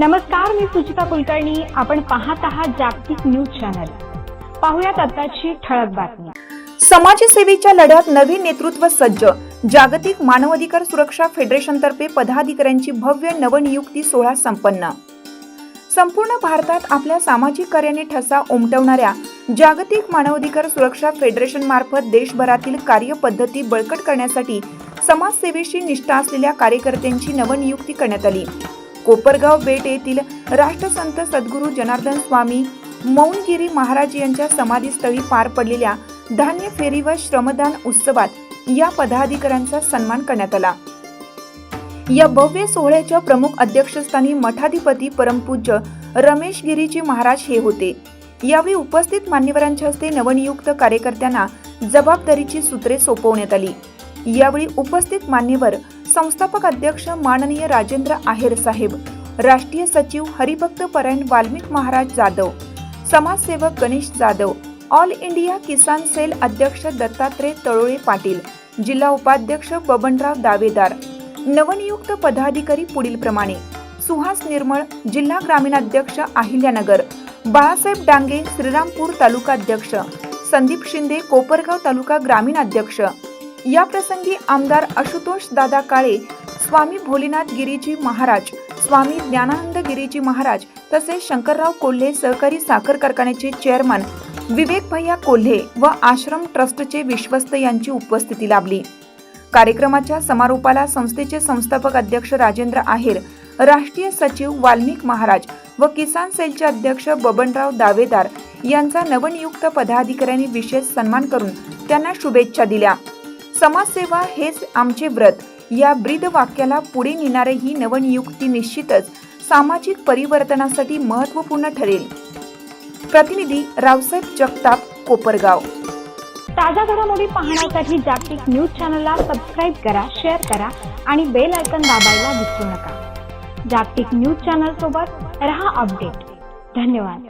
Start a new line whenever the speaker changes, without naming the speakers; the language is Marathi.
नमस्कार मी सुचिता कुलकर्णी. आपण पाहत आहात जागतिक न्यूज चॅनल. पाहुयात आताची ठळक बातमी.
समाजसेवेच्या लढ्यात नवीन नेतृत्व सज्ज. जागतिक मानवाधिकार सुरक्षा फेडरेशनतर्फे पदाधिकाऱ्यांची भव्य नवनियुक्ती सोहळा संपन्न. संपूर्ण भारतात आपल्या सामाजिक कार्याने ठसा उमटवणाऱ्या जागतिक मानवाधिकार सुरक्षा फेडरेशन मार्फत देशभरातील कार्यपद्धती बळकट करण्यासाठी समाजसेवेशी निष्ठा असलेल्या कार्यकर्त्यांची नवनियुक्ती करण्यात आली. कोपरगाव बेट येथील राष्ट्रसंत सद्गुरू जनार्दन स्वामी मौनगिरी महाराज यांच्या समाधीस्थळी पार पडलेल्या धान्य फेरी व श्रमदान उत्सवात या पदाधिकाऱ्यांचा सन्मान करण्यात आला. या भव्य सोहळ्याच्या प्रमुख अध्यक्षस्थानी मठाधिपती परमपूज्य रमेश गिरीजी महाराज हे होते. यावेळी उपस्थित मान्यवरांच्या हस्ते नवनियुक्त कार्यकर्त्यांना जबाबदारीची सूत्रे सोपवण्यात आली. यावेळी उपस्थित मान्यवर संस्थापक अध्यक्ष माननीय राजेंद्र आहेर साहेब राष्ट्रीय सचिव हरिभक्त परायण वाल्मिक महाराज जाधव समाजसेवक Ganesh Jadhav all India Kisan cell अध्यक्ष दत्तात्रय तळोळे पाटील जिल्हा उपाध्यक्ष बबनराव दावेदार नवनियुक्त पदाधिकारी पुढील प्रमाणे सुहास निर्मळ जिल्हा ग्रामीण अध्यक्ष अहिल्यानगर बाळासाहेब डांगे श्रीरामपूर तालुका अध्यक्ष संदीप शिंदे कोपरगाव तालुका ग्रामीण अध्यक्ष या प्रसंगी आमदार आशुतोष दादा काळे स्वामी भोलेनाथ गिरीजी महाराज स्वामी ज्ञानानंद गिरीजी महाराज तसेच शंकरराव कोल्हे सहकारी साखर कारखान्याचे चेअरमन विवेक भैया कोल्हे व आश्रम ट्रस्टचे विश्वस्त यांची उपस्थिती लाभली. कार्यक्रमाच्या समारोपाला संस्थेचे संस्थापक अध्यक्ष राजेंद्र आहेर राष्ट्रीय सचिव वाल्मिक महाराज व किसान सेलचे अध्यक्ष बबनराव दावेदार यांचा नवनियुक्त पदाधिकाऱ्यांनी विशेष सन्मान करून त्यांना शुभेच्छा दिल्या. समाजसेवा हेच आमचे व्रत. या ब्रीद वाक्याला पुढे नेणारे ही नवनियुक्ती निश्चितच सामाजिक परिवर्तनासाठी महत्त्वपूर्ण ठरेल. प्रतिनिधी रावसाहेब जगताप कोपरगाव.
ताज्या घडामोडी पाहण्यासाठी जागतिक न्यूज चॅनलला सबस्क्राईब करा शेअर करा आणि बेल आयकन दाबायला विसरू नका. जागतिक न्यूज चॅनल सोबत रहा अपडेट. धन्यवाद.